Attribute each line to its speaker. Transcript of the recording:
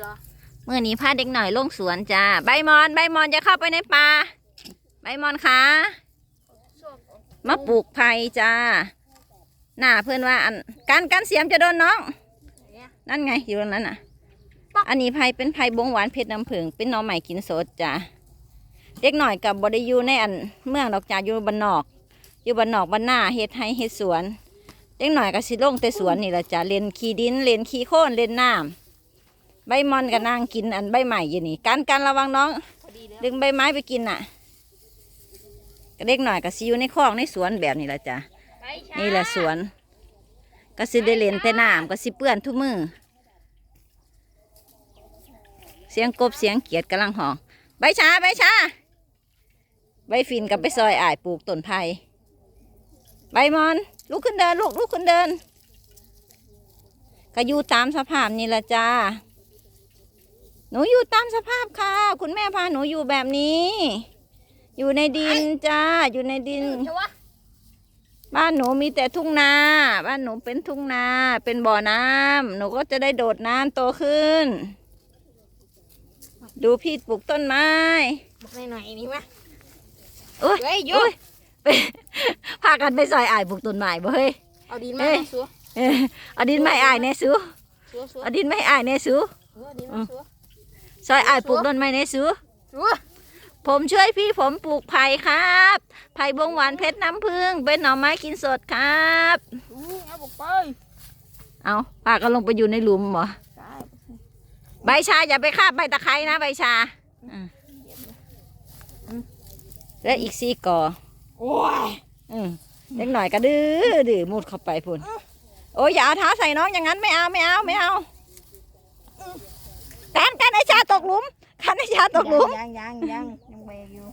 Speaker 1: เหรอ
Speaker 2: เมื่อนี้พาเด็กหน่อยลงสวนจ้า ใบมอน ใบมอนจะเข้าไปในป่า ใบมอนคะ
Speaker 1: ช่วง
Speaker 2: มาปลูกไผ่จ้า หน้าเพื่อนว่าอันการการเสียมจะโดนน้อง
Speaker 1: เนี่ย
Speaker 2: นั่นไงอยู่ตรงนั้นน่ะ
Speaker 1: ป๊อก
Speaker 2: อันนี้ไผ่เป็นไผ่บงหวานเพชรน้ำผึ้งเป็นหน่อใหม่กินสดจ้า เด็กหน่อยกับบไดอยูในอันเมืองดอกจ้าอยู่บ้านนอก อยู่บ้านนอกบ้านหน้าเฮ็ดไห้เฮ็ดสวน เด็กหน่อยก็สิลงแต่สวนนี่แหละจ้าเล่นขี้ดินเล่นขี้โคลนเล่นน้ำ ใบมอนก็นั่งกินอันใบใหม่อยู่นี่การการระวังน้อง
Speaker 1: พอดีเลย
Speaker 2: ดึงใบไม้ไปกินน่ะก็เด็กหน่อยก็สิอยู่ในคลองในสวนแบบนี้แหละจ้ะ
Speaker 1: ไปช้า
Speaker 2: นี่แหละสวนก็สิได้เล่นแต่น้ำก็สิเปื้อนทุกมือเสียงกบเสียงเกียดกำลังห้อง ใบชาใบชาใบฟินกับไปซอยอ้ายปลูกต้นไผ่ใบมอนลุกขึ้นเดินลูกลุกขึ้นเดินก็อยู่ตามสภาพนี่แหละจ้าห นูอยู่ตามสภาพค่ะ คุณแม่พาหนูอยู่แบบนี้ อยู่ในดินจ้า อยู่ในดิน
Speaker 1: ใช่วะ
Speaker 2: บ้านหนูมีแต่ทุ่งนา บ้านหนูเป็นทุ่งนา เป็นบ่อน้ำหนูก็จะได้โดดน้ำโตขึ้น ดูพี่ปลูกต้นไม้
Speaker 1: บอกหน่อยหน่อยนี่วะ
Speaker 2: โอ้ย
Speaker 1: เฮ้ยโย
Speaker 2: โอ้ยไปพากันไปซอยอ้ายปลูกต้นไม้บ่เฮ้ย
Speaker 1: เอาดิน
Speaker 2: เฮ้
Speaker 1: มายสัว
Speaker 2: เอ้ยเอาดินไม่อ้ายแน่สู
Speaker 1: สัวสัว
Speaker 2: เอาดินไม่อ้ายแน่สู
Speaker 1: เออดินมาสัว
Speaker 2: ซอยอ้ายปลูกต้นไม้แน่สู
Speaker 1: สัว
Speaker 2: ผมช่วยพี่ผมปลูกไผ่ครับไผ่บงหวานเพชรน้ำผึ้งเป็นหน่อไม้กินสดครับ
Speaker 1: อู้เอาบอกไป
Speaker 2: เอาป้าก็ลงไปอยู่ในหลุมเหรอ
Speaker 1: ใช่
Speaker 2: ใบชาอย่าไปคาบใบตะไคร้นะใบชาอืมแล้วอีกสี่กอ
Speaker 1: โอ้ย
Speaker 2: อืมเล็กหน่อยก็ดื้อดื้อมุดเข้าไปพุ่นโอ้ยอย่าเอาเท้าใส่น้องอย่างนั้นไม่เอาไม่เอาไม่เอา กหลุมคันนิชาตกหลุม
Speaker 1: ยังยังยังยังเบอยู่